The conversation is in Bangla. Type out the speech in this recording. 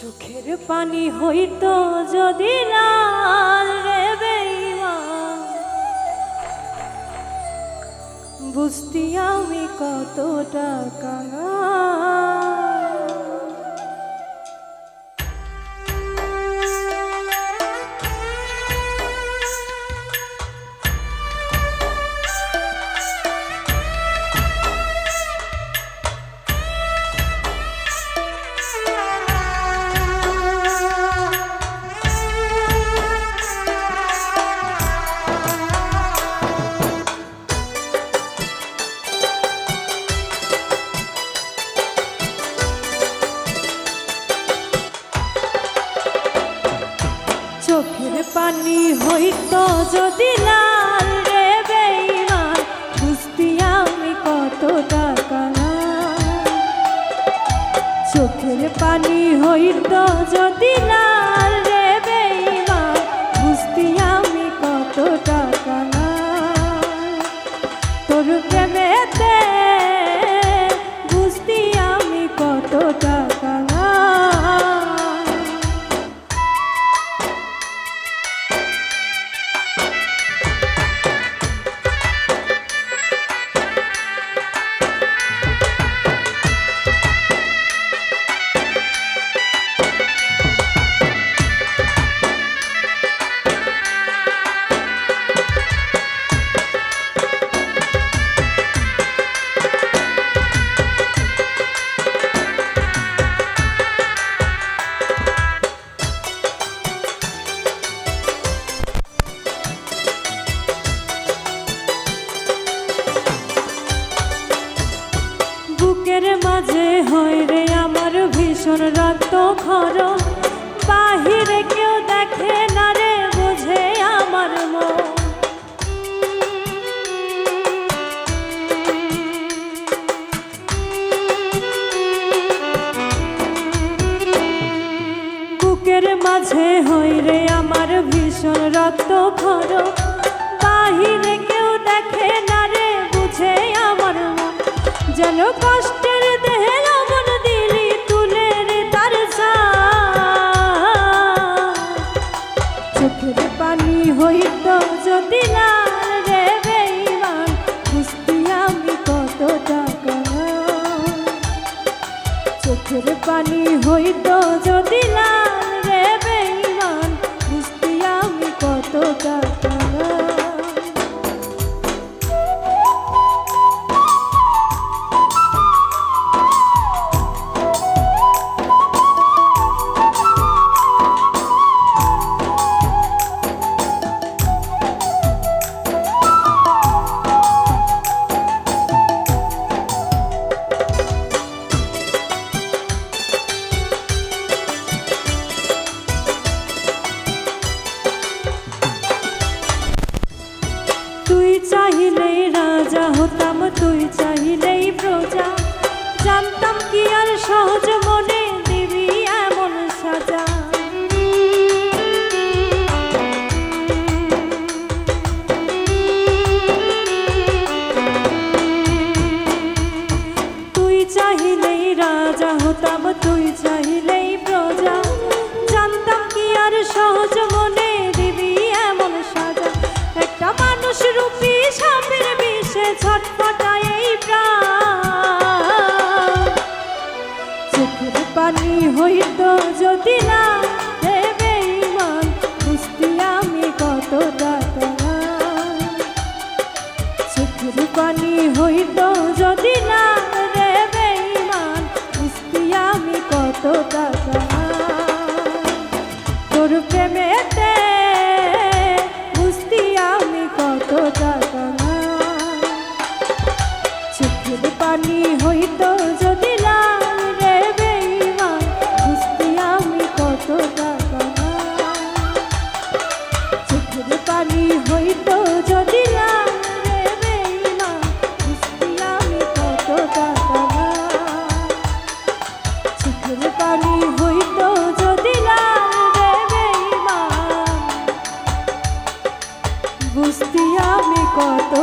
চোখের পানি হইতো যদি লাল রে বুঝতি আমি কতটা কাঙাল। পানি হইত যদি লাল রে বেঈমান বুঝতি আমি কত টাকা চোখের পানি হইত যদি লাল রে বেঈমান বুঝতি আমি কত টাকা তোর প্রেমেতে বুঝতি আমি কত টাকা হয় রে আমার ভীষণ রক্ত খর। বাহিরে কেউ দেখে না রে, বোঝে আমার মন। বুকের মাঝে হয় রে আমার ভীষণ রক্ত খর। বাহিরে কেউ দেখে না রে, বুঝে আমার মন। যেন কষ্টের রাজা হতাম তুই চাহিলেই কত